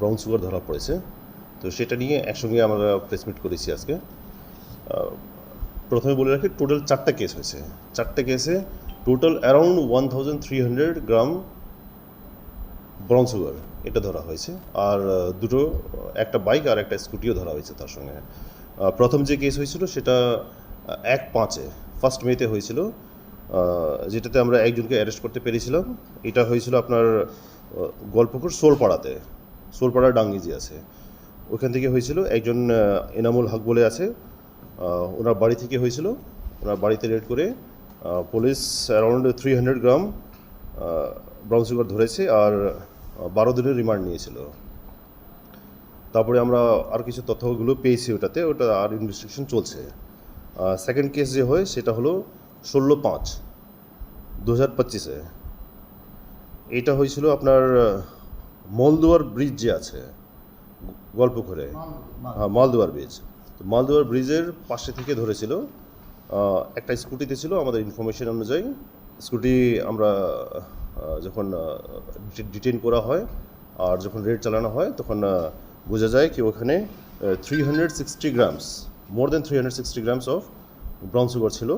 Brown sugar ধরা পড়েছে। তো সেটা নিয়ে একসঙ্গে আমরা প্রেসমিট করেছি আজকে। প্রথমে বলে রাখি টোটাল চারটা কেস হয়েছে। চারটে কেসে total around one thousand three hundred gram brown sugar এটা ধরা হয়েছে। আর দুটো, একটা বাইক আর একটা স্কুটিও ধরা হয়েছে তার সঙ্গে। প্রথম যে কেস হয়েছিল সেটা এক পাঁচে ফার্স্ট মেতে হয়েছিল। যেটাতে আমরা একজনকে অ্যারেস্ট করতে পেরেছিলাম। এটা হয়েছিল আপনার গল্পকুর সোলপাড়াতে। সোলপাড়া ডাঙ্গিজি আছে। ওখান থেকে হয়েছিল, একজন এনামুল হক বলে আছে। ওনার বাড়ি থেকে হয়েছিল। ওনার বাড়িতে রেড করে police around three hundred gram brown sugar ধরেছে আর বারো দিনের রিমান্ড নিয়েছিল। তারপরে আমরা আর কিছু তথ্যগুলো পেয়েছি ওটাতে, ওটা আর ইনভেস্টিগেশন চলছে। সেকেন্ড কেস যে হয়, সেটা হলো ষোলো পাঁচ দু হাজার পঁচিশে। এটা হয়েছিল আপনার মলদুয়ার ব্রিজ যে আছে গল্প করে। হ্যাঁ মালদুয়ার ব্রিজ তো মালদুয়ার ব্রিজের পাশে থেকে ধরেছিল একটা স্কুটিতে ছিল আমাদের ইনফরমেশন অনুযায়ী। স্কুটি আমরা যখন ডিটেন করা হয় আর যখন রেড চালানো হয় তখন বোঝা যায় কি ওখানে three hundred sixty grams more than three hundred sixty grams of brown sugar ছিল।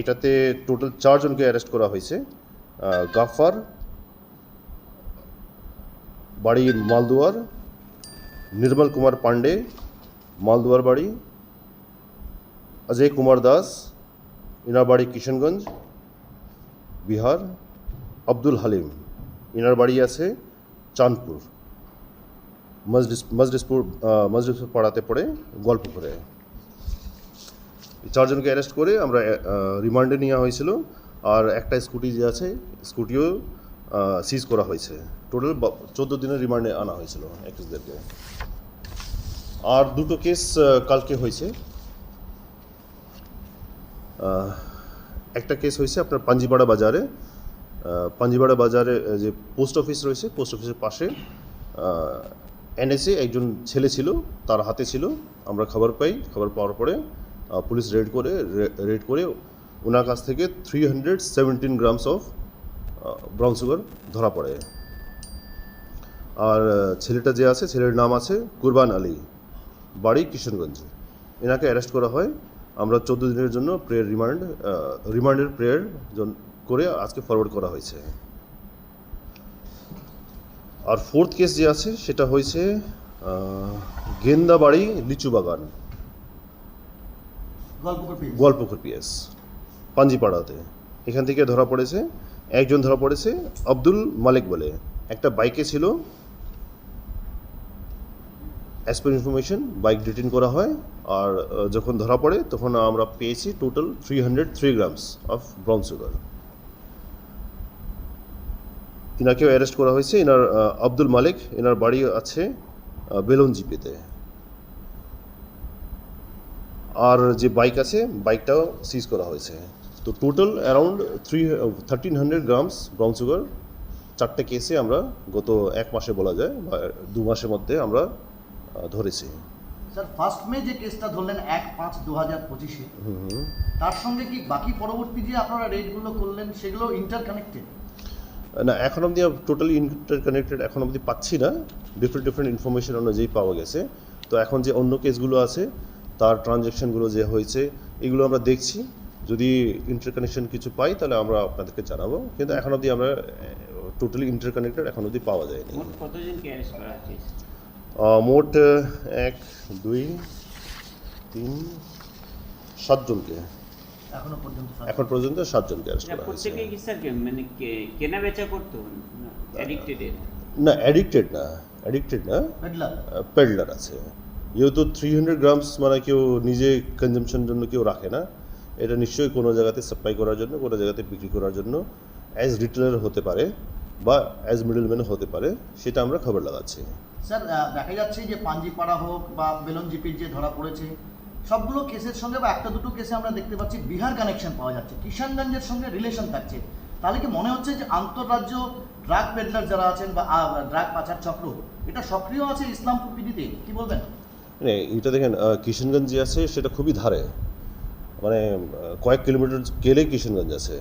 এটাতে টোটাল চারজনকে অ্যারেস্ট করা হয়েছে। গাফার বাড়ি মালদুয়ার নির্মল কুমার পান্ডে মালদুয়ার বাড়ি অজয় কুমার দাস ইনার বাড়ি কিশনগঞ্জ বিহার আব্দুল হালিম। ইনার বাড়ি আছে চাঁদপুর আহ, মজলিসপুর পাড়াতে পড়ে গল্পপুরে। এই চারজনকে অ্যারেস্ট করে আমরা রিমান্ডে নেওয়া হয়েছিল। আর একটা স্কুটি যে আছে স্কুটিও সিজ করা হয়েছে। টোটাল চোদ্দ দিনের রিমান্ডে আনা হয়েছিল অ্যাকিউজদেরকে আর দুটো কেস কালকে হয়েছে। একটা কেস হয়েছে আপনার পাঞ্জিপাড়া বাজারে। পাঞ্জিপাড়া বাজারে যে পোস্ট অফিস রয়েছে পোস্ট অফিসের পাশে এনএসএ একজন ছেলে ছিল, তার হাতে ছিল। আমরা খবর পাই, খবর পাওয়ার পরে পুলিশ রেড করে রেড করে ওনার কাছ থেকে three hundred seventeen grams of brown sugar ধরা পড়ে। আর ছেলেটা যে আছে ছেলের নাম আছে কুরবান আলী বাড়ি কিশনগঞ্জ। এনাকে অ্যারেস্ট করা হয়। আমরা চোদ্দ দিনের জন্য প্রেয়ার রিমান্ড রিমান্ডের প্রেয়ার করে আজকে ফরওয়ার্ড করা হয়েছে। আর ফোর্থ কেস যে আছে সেটা হয়েছে গেন্দাবাড়ি লিচু বাগান। গোয়ালপুকুর পিএস পাঞ্জিপাড়াতে। এখান থেকে ধরা পড়েছে একজন ধরা পড়েছে আব্দুল মালিক বলে। একটা বাইকে ছিল as per information bike detain করা হয়, আর যখন ধরা পড়ে, তখন আমরা পেয়েছি total three hundred three grams of brown sugar ইনাকেও arrest করা হয়েছে। এনার আব্দুল মালিক এনার বাড়ি আছে বেলুন জিপিতে। আর যে বাইক আছে বাইকটাও সিজ করা হয়েছে। তো total around three thirteen hundred grams brown sugar চারটে কেসে আমরা গত এক মাসে বলা যায়, বা, দু মাসের মধ্যে আমরা ধরেছি। স্যার ফার্স্ট মে যে কেসটা ধরলেন এক পাঁচ দু হাজার পঁচিশে তার সঙ্গে কি বাকি পরবর্তী যে আপনারা রেটগুলো করলেন সেগুলো ইন্টার কানেক্টেড না এখন অবধি টোটালি ইন্টারকানেক্টেড এখন অবধি পাচ্ছি না। ডিফারেন্ট ডিফারেন্ট ইনফরমেশন অনুযায়ী পাওয়া গেছে। তো এখন যে অন্য কেসগুলো আছে তার ট্রানজ্যাকশনগুলো যে হয়েছে এগুলো আমরা দেখছি। যদি ইন্টারকানেকশন কিছু পাই তাহলে আমরা আপনাদেরকে জানাব। কিন্তু এখন অবধি আমরা টোটালি ইন্টারকানেক্টেড এখন অবধি পাওয়া যায়নি। মোট এক দুই তিন সাতজনকে। এখনও পর্যন্ত স্যার এখন পর্যন্ত সাতজনকে অ্যারেস্ট না করা হয়েছে মানে কেনা বেচা করতো? অ্যাডিক্টেড না অ্যাডিক্টেড না অ্যাডিক্টেড না পেডলার পেডলার আছে। যেহেতু থ্রি হান্ড্রেড গ্রামস মানে কেউ নিজে কনজামশন জন্য কেউ রাখে না এটা নিশ্চয়ই কোনো জায়গাতে সাপ্লাই করার জন্য কোনো জায়গাতে বিক্রি করার জন্য অ্যাজ রিটেলার হতে পারে বা অ্যাজ মিডলম্যান হতে পারে সেটা আমরা খবর লাগাচ্ছি। স্যার দেখা যাচ্ছে যে পাঞ্জিপাড়া হোক বা বেলন জিপির যে ধরা পড়েছে সবগুলো কেসের সঙ্গে বা একটা দুটো কেসে আমরা দেখতে পাচ্ছি বিহার কানেকশন পাওয়া যাচ্ছে কিষানগঞ্জের সঙ্গে রিলেশন থাকছে। তাহলে কি মনে হচ্ছে যে আন্তঃরাজ্য ড্রাগ পেডলার যারা আছেন বা ড্রাগ পাচার চক্র এটা সক্রিয় আছে ইসলামপুর পিডিতে? কি বলবেন? মানে এটা দেখেন আহ, কিশনগঞ্জ যে আছে সেটা খুবই ধারে। মানে কয়েক কিলোমিটার গেলেই কিশনগঞ্জ আছে।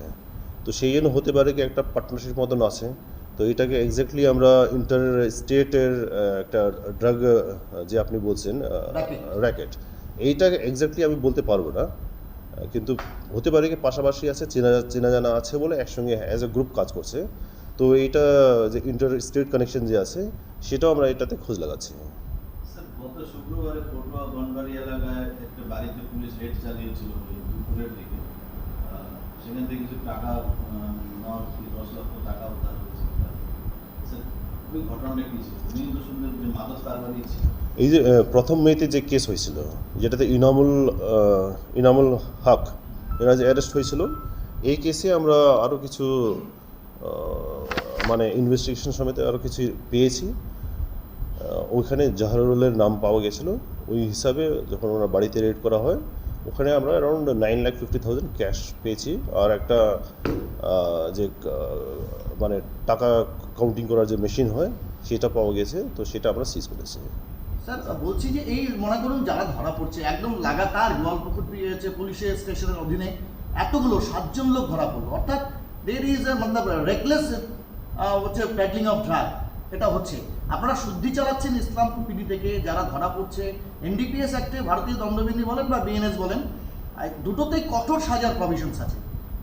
তো সেই জন্য হতে পারে কি একটা পার্টনারশিপ মতন আছে। তো এটাকে এক্স্যাক্টলি আমরা ইন্টার স্টেটের একটা ড্রাগ যে আপনি বলছেন র্যাকেট এইটাকে এক্স্যাক্টলি আমি বলতে পারব না কিন্তু হতে পারে কি পাশাপাশি আছে চেনা চেনা জানা আছে বলে একসঙ্গে অ্যাজ এ গ্রুপ কাজ করছে। তো এইটা যে ইন্টার স্টেট কানেকশন যে আছে সেটাও আমরা এটাতে খোঁজ লাগাচ্ছি। গত শুক্রবারে পটুয়া বনবাড়ি এলাকায় একটা বাড়িতে পুলিশ রেড চালিয়েছিল দুপুরের দিকে। সেখান থেকে কিছু টাকা আহ, দশ লক্ষ টাকা উদ্ধার হয়েছে স্যার ওই ঘটনাটা কি ছিল উনি তো শুনলেন যে মাদক কারবারি ছিল এই যে প্রথম মেয়েতে যে কেস হয়েছিল, যেটাতে ইনামুল ইনামুল হক, এরা যে অ্যারেস্ট হয়েছিল, এই কেসে আমরা আরও কিছু মানে ইনভেস্টিগেশন সমেত আরও কিছু পেয়েছি। ওইখানে জাহারুলের নাম পাওয়া গেছিল। ওই হিসাবে যখন ওনার বাড়িতে রেড করা হয়, ওখানে আমরা around nine lakh fifty thousand cash পেয়েছি। আর একটা যে মানে টাকা কাউন্টিং করার যে মেশিন হয়, সেটা পাওয়া গেছে, তো সেটা আমরা সিজ করেছি স্যার, বলছি যে এই মনে করুন যারা ধরা পড়ছে, একদম লাগাতার গোয়ালপুকুর হচ্ছে পুলিশের স্টেশনের অধীনে, এতগুলো সাতজন লোক ধরা পড়ল। অর্থাৎ দের ইজ মতলব রেকলেস হচ্ছে প্যাডলিং অফ ড্রাগ এটা হচ্ছে। আপনারা শুদ্ধি চালাচ্ছেন ইসলামপুর পিডি থেকে, যারা ধরা পড়ছে এনডিপিএস অ্যাক্টে ভারতীয় দণ্ডবিধি বলেন বা বিএনএস বলেন দুটোতেই কঠোর সাজার প্রভিশনস আছে।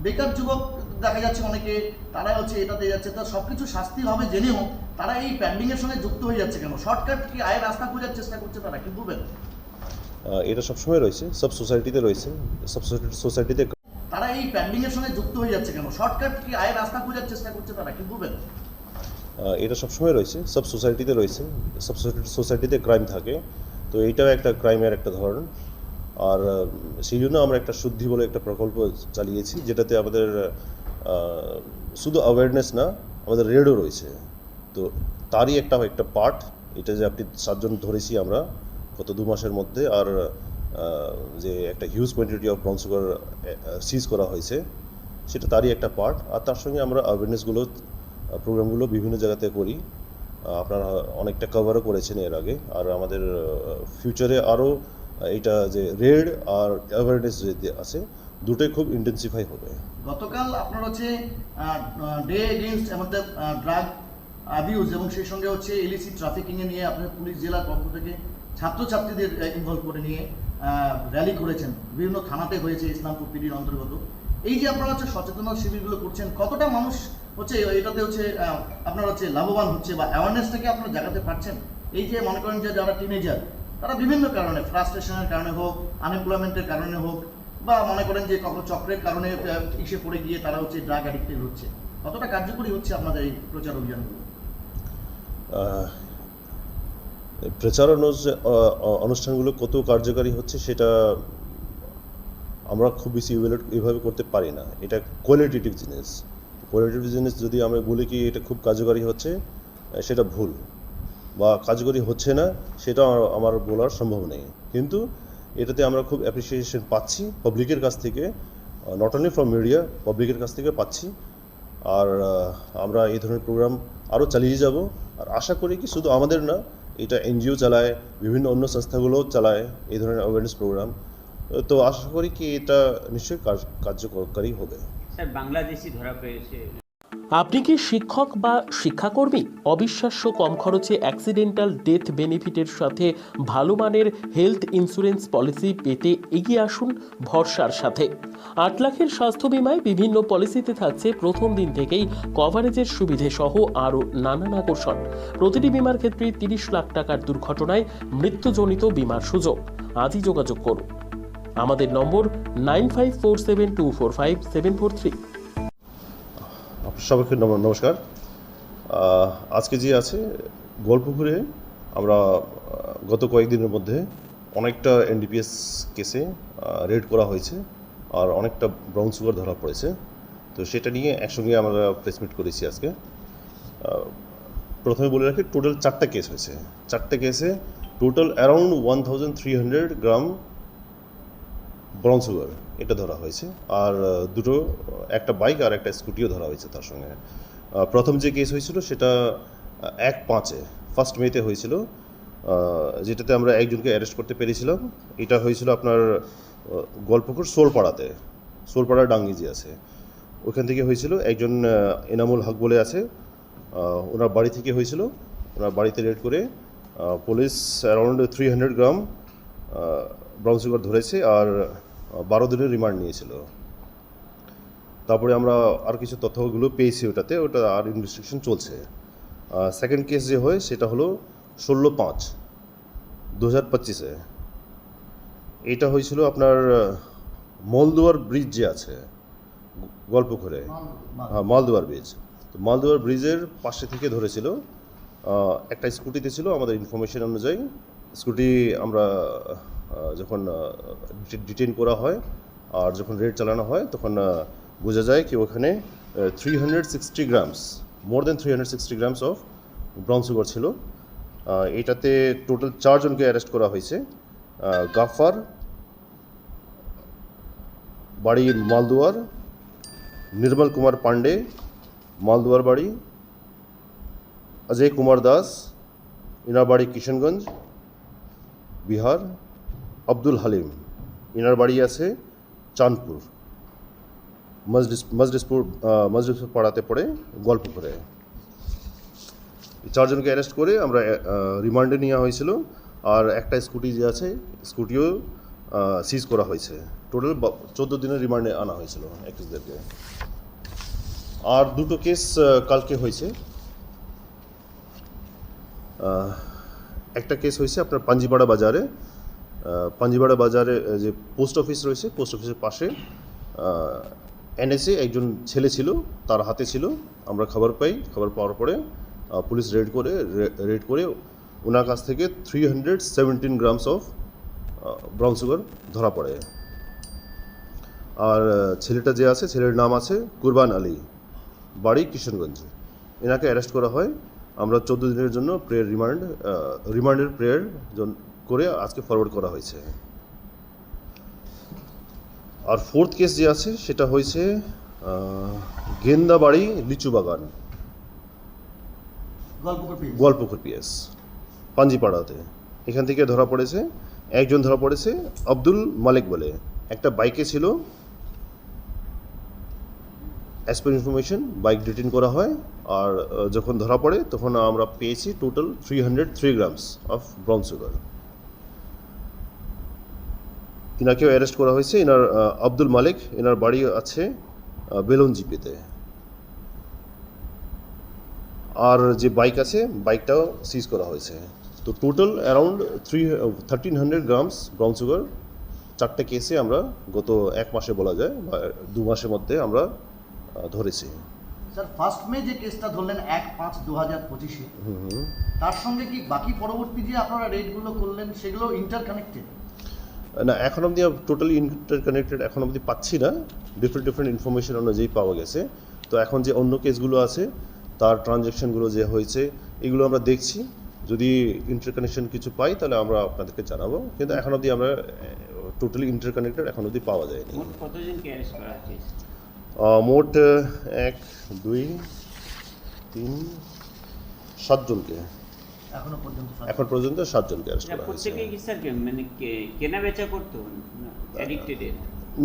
বেকার যুবক দেখা যাচ্ছে অনেকে তারা হচ্ছে এটাতে যাচ্ছে। তা সব কিছু শাস্তি হবে জেনেও তারা এই প্যান্ডিং এর সঙ্গে যুক্ত হয়ে যাচ্ছে কেন? শর্টকাট কি আয়ের রাস্তা খোঁজার চেষ্টা করছে তারা? কি বলবেন? এটা সবসময় রয়েছে সব সোসাইটিতে রয়েছে সব সোসাইটিতে তারা এই প্যান্ডিং এর সঙ্গে যুক্ত হয়ে যাচ্ছে কেন? শর্টকাট কি আয়ের রাস্তা খোঁজার চেষ্টা করছে তারা? কি বলবেন? এটা সবসময় রয়েছে সব সোসাইটিতে রয়েছে সব সোসাইটিতে ক্রাইম থাকে। তো এইটাও একটা ক্রাইমের একটা ধরন। আর সেই জন্য আমরা একটা শুদ্ধি বলে একটা প্রকল্প চালিয়েছি যেটাতে আমাদের শুধু অ্যাওয়ারনেস না, আমাদের রেডও রয়েছে। তো তারই একটা একটা পার্ট এটা যে আপনি সাতজন ধরেছি আমরা গত দু মাসের মধ্যে, আর যে একটা huge quantity of brown sugar seize করা হয়েছে, সেটা তারই একটা পার্ট আর তার সঙ্গে আমরা অ্যাওয়ারনেসগুলো প্রোগ্রামগুলো বিভিন্ন জায়গাতে করি। আপনারা অনেকটা কভারও করেছেন এর আগে। আর আমাদের ফিউচারে আরও এটা যে রেড আর অ্যাওয়ারনেস যে আছে দুটোই খুব ইন্টেন্সিফাই হবে। গতকাল আপনার হচ্ছে ডে এগেনস্ট আমাদের ড্রাগ অ্যাবিউজ এবং সেই সঙ্গে হচ্ছে ইলিসিট ট্রাফিকিং এ নিয়ে আপনার পুলিশ জেলার পক্ষ থেকে ছাত্রছাত্রীদের ইনভলভ করে নিয়ে র্যালি করেছেন। বিভিন্ন থানাতে হয়েছে ইসলামপুর পিডির অন্তর্গত। এই যে আপনারা হচ্ছে সচেতনতা শিবিরগুলো করছেন, কতটা মানুষ হচ্ছে এটাতে হচ্ছে আপনার হচ্ছে লাভবান হচ্ছে বা অ্যাওয়ারনেসটাকে আপনারা জাগাতে পারছেন? এই যে মনে করেন যে যারা টিনেজার তারা বিভিন্ন কারণে ফ্রাস্ট্রেশনের কারণে হোক আনএমপ্লয়মেন্টের কারণে হোক বা মনে করেন যে কখনো চক্রের কারণে ইসে পড়ে গিয়ে তারা হচ্ছে ড্রাগ অ্যাডিক্টেড হচ্ছে। কতটা কার্যকরী হচ্ছে আপনাদের এই প্রচার অভিযানগুলো? প্রচার অনুষ্ঠানগুলো কত কার্যকারী হচ্ছে সেটা আমরা খুব বেশি ইভ্যালুয়েট এইভাবে করতে পারি না। এটা কোয়ালিটেটিভ জিনিস। কোয়ালিটেটিভ জিনিস যদি আমরা বলি কি এটা খুব কার্যকারী হচ্ছে সেটা ভুল। বা কার্যকরী হচ্ছে না সেটা আমার বলার সম্ভব নেই। কিন্তু এটাতে আমরা খুব অ্যাপ্রিসিয়েশন পাচ্ছি পাবলিকের কাছ থেকে নট অনলি ফ্রম মিডিয়া পাবলিকের কাছ থেকে পাচ্ছি। আর আমরা এই ধরনের প্রোগ্রাম আরও চালিয়ে যাব। আর আশা করি কি শুধু আমাদের না, এটা এনজিও চালায়, বিভিন্ন অন্য সংস্থাগুলোও চালায় এই ধরনের অ্যাওয়ারনেস প্রোগ্রাম তো আশা করি কি এটা নিশ্চয়ই কার্য- কার্যকরী হবে। স্যার বাংলাদেশি ধরা পেয়েছে। আপনি কি শিক্ষক বা শিক্ষাকর্মী? অবিশ্বাস্য কম খরচে অ্যাক্সিডেন্টাল ডেথ বেনিফিটের সাথে ভালো মানের হেলথ ইন্স্যুরেন্স পলিসি পেতে এগিয়ে আসুন ভরসার সাথে। আট লাখের স্বাস্থ্য বিমায় বিভিন্ন পলিসিতে থাকছে প্রথম দিন থেকেই কভারেজের সুবিধে সহ আরও নানান আকর্ষণ। প্রতিটি বিমার ক্ষেত্রে তিরিশ লাখ টাকার দুর্ঘটনায় মৃত্যুজনিত বিমার সুযোগ। আজই যোগাযোগ করুন। আমাদের নম্বর nine five four seven two four five seven four three. সবাইকে নমস্কার। আজকে যে আছে গল্পপুরে আমরা গত কয়েকদিনের মধ্যে অনেকটা এনডিপিএস কেসে রেড করা হয়েছে আর অনেকটা ব্রাউন সুগার ধরা পড়েছে। তো সেটা নিয়ে একসঙ্গে আমরা প্রেসমিট করেছি আজকে। প্রথমে বলে রাখি টোটাল চারটা কেস হয়েছে। চারটে কেসে total around one thousand three hundred gram brown sugar এটা ধরা হয়েছে। আর দুটো একটা বাইক আর একটা স্কুটিও ধরা হয়েছে তার সঙ্গে। প্রথম যে কেস হয়েছিল সেটা এক পাঁচে ফার্স্ট মেতে হয়েছিল। যেটাতে আমরা একজনকে অ্যারেস্ট করতে পেরেছিলাম। এটা হয়েছিল আপনার আহ, গল্পপুর সোলপাড়াতে। সোলপাড়া ডাঙ্গি যে আছে। ওখান থেকে হয়েছিল একজন এনামুল হক বলে আছে। ওনার বাড়ি থেকে হয়েছিল। ওনার বাড়িতে রেড করে police around three hundred gram brown sugar ধরেছে। আর বারো দিনের রিমান্ড নিয়েছিল। তারপরে আমরা আর কিছু তথ্যগুলো পেয়েছি ওটাতে ওটা আর ইনভেস্টিগেশন চলছে। সেকেন্ড কেস যে হয় সেটা হলো ষোলো পাঁচ দু হাজার পঁচিশে। এটা হয়েছিল আপনার মলদুয়ার ব্রিজ যে আছে গল্পঘরে। হ্যাঁ মালদুয়ার ব্রিজ তো মালদুয়ার ব্রিজের পাশে থেকে ধরেছিল একটা স্কুটিতে ছিল আমাদের ইনফরমেশন অনুযায়ী। স্কুটি আমরা যখন ডিটেন করা হয় আর যখন রেড চালানো হয়, তখন বোঝা যায় কি ওখানে three hundred sixty grams more than three hundred sixty grams of brown sugar ছিল। এটাতে টোটাল চারজনকে অ্যারেস্ট করা হয়েছে। গাফার, বাড়ি মালদুয়ার, নির্মল কুমার পান্ডে মালদুয়ার বাড়ি, অজয় কুমার দাস ইনার বাড়ি কিশনগঞ্জ, বিহার আব্দুল হালিম। ইনার বাড়ি আছে চাঁদপুর। মজলিস মজলিসপুর মজলিসপুর পাড়াতে পড়ে গল্প করে। চারজনকে অ্যারেস্ট করে আমরা রিমান্ডে নেওয়া হয়েছিল। আর একটা স্কুটি যে আছে, স্কুটিও সিজ করা হয়েছে। টোটাল চোদ্দ দিনের রিমান্ডে আনা হয়েছিল অ্যাকিউজদেরকে আর দুটো কেস কালকে হয়েছে। একটা কেস হয়েছে আপনার পাঞ্জিপাড়া বাজারে। আহ, পাঞ্জিপাড়া বাজারে যে পোস্ট অফিস রয়েছে পোস্ট অফিসের পাশে এনএসএ একজন ছেলে ছিল তার হাতে ছিল আমরা খবর পাই খবর পাওয়ার পরে পুলিশ রেড করে রেড করে ওনার কাছ থেকে three hundred seventeen grams of brown sugar ধরা পড়ে। আর ছেলেটা যে আছে ছেলের নাম আছে কুরবান আলী বাড়ি কিশনগঞ্জ। এনাকে অ্যারেস্ট করা হয়। আমরা চোদ্দ দিনের জন্য প্রেয়ার রিমান্ড রিমান্ডের প্রেয়ার করে আজকে ফরওয়ার্ড করা হয়েছে। আর ফোর্থ কেস যে আছে সেটা হয়েছে গেন্দাবাড়ি লিচু বাগান গোয়ালপুকুর পিএস পাঞ্জিপাড়াতে। এখান থেকে ধরা পড়েছে একজন ধরা পড়েছে আব্দুল মালিক বলে। একটা বাইকে ছিল। As per information bike detain করা হয়। আর যখন ধরা পড়ে তখন আমরা পেয়েছি total three hundred three grams of brown sugar ইনাকেও arrest করা হয়েছে। এনার আব্দুল মালিক এনার বাড়ি আছে আহ, বেলুন জিপিতে। আর যে বাইক আছে বাইকটাও সিজ করা হয়েছে। তো total around three thirteen hundred grams brown sugar চারটে কেসে আমরা গত এক মাসে বলা যায় বা দু মাসের মধ্যে আমরা ধরেছি। স্যার ফার্স্ট মে যে কেসটা ধরলেন এক পাঁচ দু হাজার পঁচিশে তার সঙ্গে কি বাকি পরবর্তী যে আপনারা রেটগুলো করলেন সেগুলো ইন্টার কানেক্টেড না এখন অবধি টোটালি ইন্টারকানেক্টেড এখন অবধি পাচ্ছি না। ডিফারেন্ট ডিফারেন্ট ইনফরমেশন অনুযায়ী পাওয়া গেছে। তো এখন যে অন্য কেসগুলো আছে তার ট্রানজ্যাকশনগুলো যে হয়েছে এগুলো আমরা দেখছি। যদি ইন্টারকানেকশন কিছু পাই তাহলে আমরা আপনাদেরকে জানাব। কিন্তু এখন অবধি আমরা টোটালি ইন্টারকানেক্টেড এখন অবধি পাওয়া যায়নি। মোট এক দুই তিন সাতজনকে। এখনও পর্যন্ত এখন পর্যন্ত সাতজনকে অ্যারেস্ট করা হয়েছে। প্রত্যেকেই কি স্যার মানে কেনা বেচা করতো? অ্যাডিক্টেড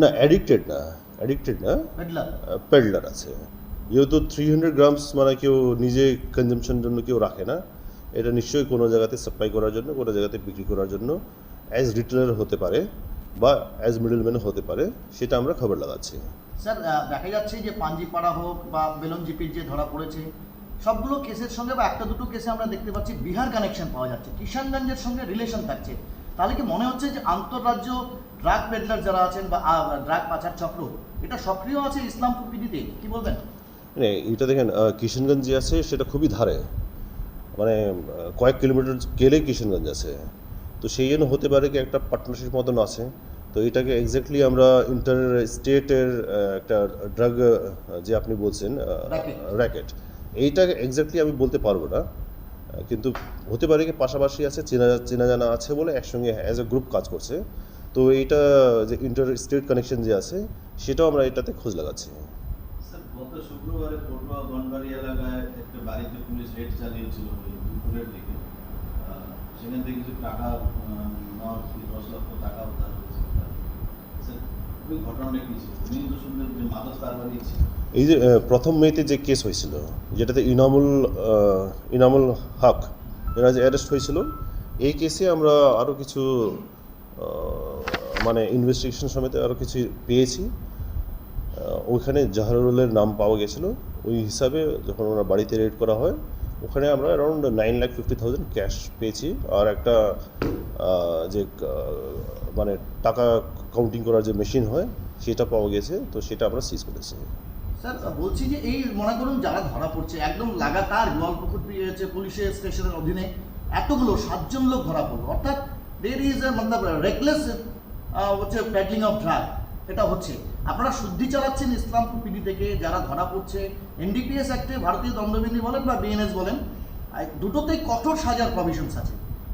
না অ্যাডিক্টেড না অ্যাডিক্টেড না। পেডলার পেডলার আছে। যেহেতু থ্রি হান্ড্রেড গ্রামস মানে কেউ নিজে কনজামশন জন্য কেউ রাখে না এটা নিশ্চয়ই কোনো জায়গাতে সাপ্লাই করার জন্য কোনো জায়গাতে বিক্রি করার জন্য অ্যাজ রিটেলার হতে পারে বা অ্যাজ মিডলম্যান হতে পারে সেটা আমরা খবর লাগাচ্ছি। স্যার দেখা যাচ্ছে যে পাঞ্জিপাড়া হোক বা বেলনজিপির যে ধরা পড়েছে সবগুলো কেসের সঙ্গে বা একটা দুটো কেসে আমরা দেখতে পাচ্ছি বিহার কানেকশন পাওয়া যাচ্ছে। কিষানগঞ্জের সঙ্গে রিলেশন থাকছে। তাহলে কি মনে হচ্ছে যে আন্তঃরাজ্য ড্রাগ পেডলার যারা আছেন বা ড্রাগ পাচার চক্র এটা সক্রিয় আছে ইসলামপুর পিডিতে কি বলবেন? মানে এটা দেখেন আহ, কিশনগঞ্জ যে আছে সেটা খুবই ধারে। মানে কয়েক কিলোমিটার গেলেই কিশনগঞ্জ আছে। তো সেই জন্য হতে পারে কি একটা পার্টনারশিপ মতন আছে। তো এটাকে এক্স্যাক্টলি আমরা ইন্টার স্টেটের একটা ড্রাগ যে আপনি বলছেন র্যাকেট এইটা এক্স্যাক্টলি আমি বলতে পারব না। কিন্তু হতে পারে কি পাশাপাশি আছে, চেনা চেনা জানা আছে বলে একসঙ্গে অ্যাজ এ গ্রুপ কাজ করছে। তো এইটা যে ইন্টার স্টেট কানেকশন যে আছে, সেটাও আমরা এটাতে খোঁজ লাগাচ্ছি। টাকা এই যে প্রথম মেতে যে কেস হয়েছিল, যেটাতে ইনামুল ইনামুল হক এরা যে অ্যারেস্ট হয়েছিল, এই কেসে আমরা আরও কিছু মানে ইনভেস্টিগেশন সমেত আরও কিছু পেয়েছি। ওইখানে জাহারুলের নাম পাওয়া গেছিল। ওই হিসাবে যখন ওনার বাড়িতে রেড করা হয়, ওখানে আমরা around nine lakh fifty thousand cash পেয়েছি। আর একটা যে মানে টাকা কাউন্টিং করার যে মেশিন হয়, সেটা পাওয়া গেছে। তো সেটা আমরা সিজ করেছি। স্যার, বলছি যে এই মনে করুন যারা ধরা পড়ছে, একদম লাগাতার গোয়ালপুকুর হচ্ছে পুলিশের স্টেশনের অধীনে এতগুলো সাতজন লোক ধরা পড়ল। অর্থাৎ দের ইজ এ মতলব রেকলেস হচ্ছে প্যাডলিং অফ ড্রাগ এটা হচ্ছে। আপনারা শুদ্ধি চালাচ্ছেন ইসলামপুর পিডি থেকে, যারা ধরা পড়ছে এনডিপিএস অ্যাক্টে ভারতীয় দণ্ডবিধি বলেন বা বিএনএস বলেন দুটোতেই কঠোর সাজার প্রভিশনস আছে।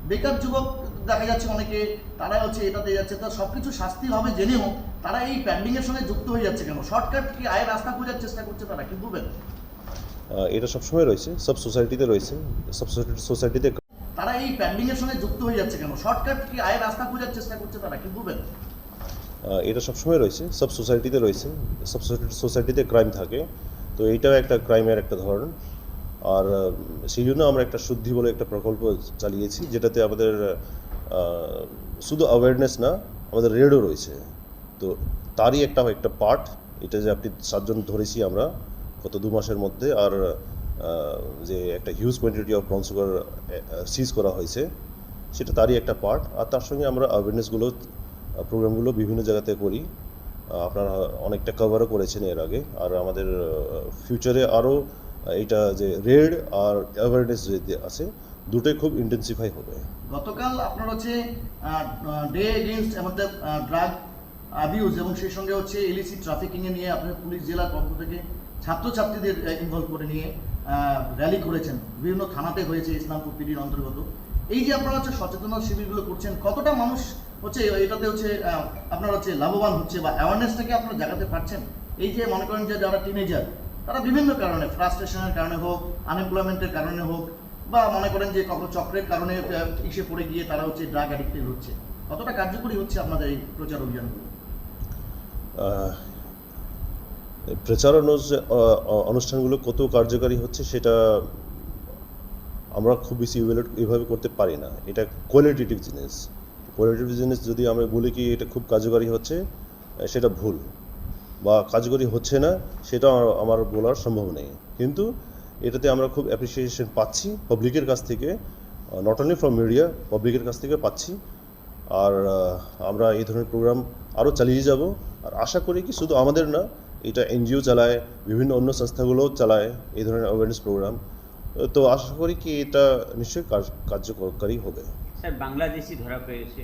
বেকার যুবক দেখা যাচ্ছে অনেকে তারা হচ্ছে এটাতে যাচ্ছে। তা সব কিছু শাস্তি হবে জেনেও তারা এই প্যান্ডিং এর সঙ্গে যুক্ত হয়ে যাচ্ছে কেন? শর্টকাট কি আয়ের রাস্তা খোঁজার চেষ্টা করছে তারা কি বলবেন? এটা সবসময় রয়েছে সব সোসাইটিতে রয়েছে সব সোসাইটিতে তারা এই প্যান্ডিং এর সঙ্গে যুক্ত হয়ে যাচ্ছে কেন? শর্টকাট কি আয়ের রাস্তা খোঁজার চেষ্টা করছে তারা কি বলবেন? এটা সবসময় রয়েছে সব সোসাইটিতে রয়েছে সব সোসাইটিতে ক্রাইম থাকে। তো এইটাও একটা ক্রাইমের একটা ধরন। আর সেই জন্য আমরা একটা শুদ্ধি বলে একটা প্রকল্প চালিয়েছি যেটাতে আমাদের শুধু অ্যাওয়ারনেস না, আমাদের রেডও রয়েছে। তো তারই একটা একটা পার্ট এটা যে আপনি সাতজন ধরেছি আমরা গত দু মাসের মধ্যে, আর যে একটা huge quantity of brown sugar seize করা হয়েছে, সেটা তারই একটা পার্ট আর তার সঙ্গে আমরা অ্যাওয়ারনেসগুলো প্রোগ্রামগুলো বিভিন্ন জায়গাতে করি। আপনারা অনেকটা কভারও করেছেন এর আগে। আর আমাদের ফিউচারে আরও এইটা যে রেড আর অ্যাওয়ারনেস যে আছে দুটোই খুব ইন্টেন্সিফাই হবে। গতকাল আপনার হচ্ছে ডে এগেনস্ট আমাদের ড্রাগ অ্যাবিউজ এবং সেই সঙ্গে হচ্ছে ইলিসিট ট্রাফিকিং এ নিয়ে আপনার পুলিশ জেলার পক্ষ থেকে ছাত্রছাত্রীদের ইনভলভ করে নিয়ে র্যালি করেছেন। বিভিন্ন থানাতে হয়েছে ইসলামপুর পিডির অন্তর্গত। এই যে আপনারা হচ্ছে সচেতনতা শিবিরগুলো করছেন, কতটা মানুষ হচ্ছে এটাতে হচ্ছে আপনার হচ্ছে লাভবান হচ্ছে বা অ্যাওয়ারনেসটাকে আপনারা জাগাতে পারছেন? এই যে মনে করেন যে যারা টিনেজার তারা বিভিন্ন কারণে ফ্রাস্ট্রেশনের কারণে হোক আনএমপ্লয়মেন্টের কারণে হোক বা মনে করেন যে কখনো চক্রের কারণে ইসে পড়ে গিয়ে তারা হচ্ছে ড্রাগ অ্যাডিক্টেড হচ্ছে। কতটা কার্যকরী হচ্ছে আপনাদের এই প্রচার অভিযানগুলো? প্রচার অনুষ্ঠানগুলো কত কার্যকারী হচ্ছে সেটা আমরা খুব বেশি evaluate এভাবে করতে পারি না। এটা কোয়ালিটেটিভ জিনিস। কোয়ালিটেটিভ জিনিস যদি আমি বলি কি এটা খুব কার্যকারী হচ্ছে সেটা ভুল। বা কার্যকরী হচ্ছে না, সেটা আমার বলার সম্ভব নেই। কিন্তু এটাতে আমরা খুব অ্যাপ্রিসিয়েশন পাচ্ছি পাবলিকের কাছ থেকে নট অনলি ফ্রম মিডিয়া পাবলিকের কাছ থেকে পাচ্ছি। আর আমরা এই ধরনের প্রোগ্রাম আরও চালিয়ে যাব। আর আশা করি কি শুধু আমাদের না, এটা এনজিও চালায়, বিভিন্ন অন্য সংস্থাগুলোও চালায় এই ধরনের অ্যাওয়ারনেস প্রোগ্রাম তো আশা করি কি এটা নিশ্চয়ই কার্য- কার্যকরী হবে। স্যার বাংলাদেশি ধরা পেয়েছে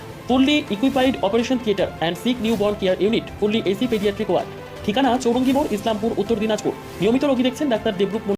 fully equipped operation theatre and sick newborn care unit fully AC paediatric ward ঠিকানা চৌরঙ্গি মোড়, ইসলামপুর, উত্তর দিনাজপুর। নিয়মিত রোগী দেখছেন ডাক্তার দেবরূপ